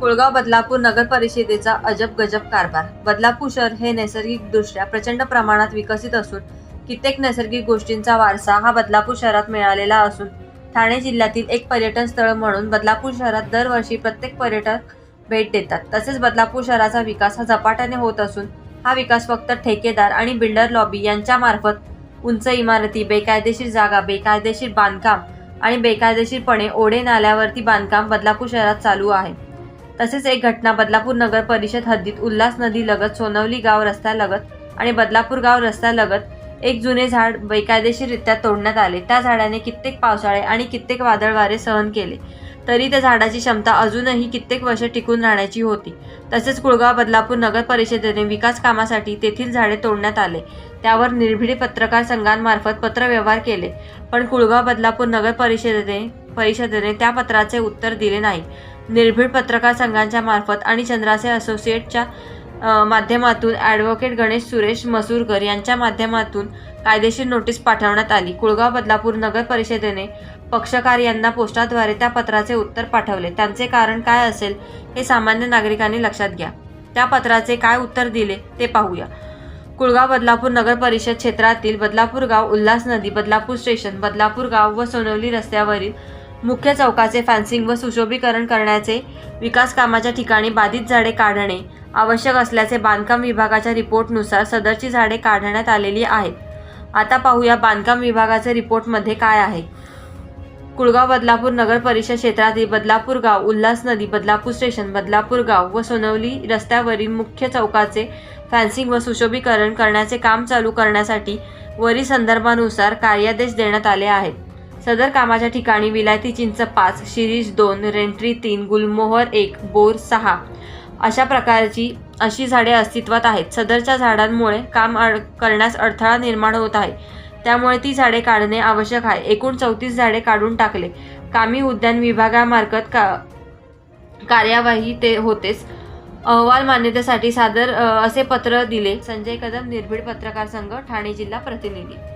कोळगाव बदलापूर नगर परिषदेचा अजब गजब कारभार. बदलापूर शहर हे नैसर्गिकदृष्ट्या प्रचंड प्रमाणात विकसित असून कित्येक नैसर्गिक गोष्टींचा वारसा हा बदलापूर शहरात मिळालेला असून ठाणे जिल्ह्यातील एक पर्यटन स्थळ म्हणून बदलापूर शहरात दरवर्षी प्रत्येक पर्यटक भेट देतात. तसेच बदलापूर शहराचा विकास हा झपाट्याने होत असून हा विकास फक्त ठेकेदार आणि बिल्डर लॉबी यांच्या मार्फत उंच इमारती बेकायदेशीर जागा बेकायदेशीर बांधकाम आणि बेकायदेशीरपणे ओढे नाल्यावरती बांधकाम बदलापूर शहरात चालू आहे. तसेच एक घटना बदलापूर नगर परिषद हद्दीत उल्हास नदी लगत सोनवली गाव रस्त्यालगत आणि बदलापूर गाव रस्त्यालगत एक जुने झाड बेकायदेशीररित्या तोडण्यात आले. त्या झाडाने कित्येक पावसाळे आणि कित्येक वादळ वारे सहन केले. तरी त्या झाडाची क्षमता अजूनही कित्येक वर्ष टिकून राहण्याची होती. तसेच कुळगाव बदलापूर नगर परिषदेने विकास कामासाठी तेथील झाडे तोडण्यात आले. त्यावर निर्भीड पत्रकार संघांमार्फत पत्रव्यवहार केले. पण कुळगाव बदलापूर नगर परिषदेने परिषदेने त्या पत्राचे उत्तर दिले नाही. निर्भीड पत्रकार संघांच्या मार्फत आणि चंद्राचे असोसिएटच्या माध्यमातून ॲडव्होकेट गणेश सुरेश मसूरकर यांच्या माध्यमातून कायदेशीर नोटीस पाठवण्यात आली. कुळगाव बदलापूर नगर परिषदेने पक्षकार यांना पोस्टाद्वारे त्या पत्राचे उत्तर पाठवले. त्यांचे कारण काय असेल हे सामान्य नागरिकांनी लक्षात घ्या. त्या पत्राचे काय उत्तर दिले ते पाहूया. कुळगाव बदलापूर नगर परिषद क्षेत्रातील बदलापूर गाव उल्हास नदी बदलापूर स्टेशन बदलापूर गाव व सोनवली रस्त्यावरील मुख्य चौकाचे फॅन्सिंग व सुशोभीकरण करण्याचे विकास कामाच्या ठिकाणी बाधित झाडे काढणे आवश्यक असल्याचे बांधकाम विभागाच्या रिपोर्टनुसार सदरची झाडे काढण्यात आलेली आहेत. आता पाहूया बांधकाम विभागाच्या रिपोर्टमध्ये काय आहे. कुळगाव बदलापूर नगर परिषद क्षेत्रातील बदलापूर गाव उल्हास नदी बदलापूर स्टेशन बदलापूर गाव व सोनवली रस्त्यावरील मुख्य चौकाचे फॅन्सिंग व सुशोभीकरण करण्याचे काम चालू करण्यासाठी वरील संदर्भानुसार कार्यादेश देण्यात आले आहेत. सदर कामाच्या ठिकाणी विलायती चिंच पाच शिरीष दोन रेंट्री तीन गुलमोहर एक बोर सहा अशा प्रकारची अशी झाडे अस्तित्वात आहेत. सदरच्या झाडांमुळे काम अड करण्यास अडथळा निर्माण होत आहे. त्यामुळे ती झाडे काढणे आवश्यक आहे. एकूण चौतीस झाडे काढून टाकले. कामी उद्यान विभागामार्फत का कार्यवाही ते होतेच. अहवाल मान्यतेसाठी सादर असे पत्र दिले. संजय कदम निर्भीड पत्रकार संघ ठाणे जिल्हा प्रतिनिधी.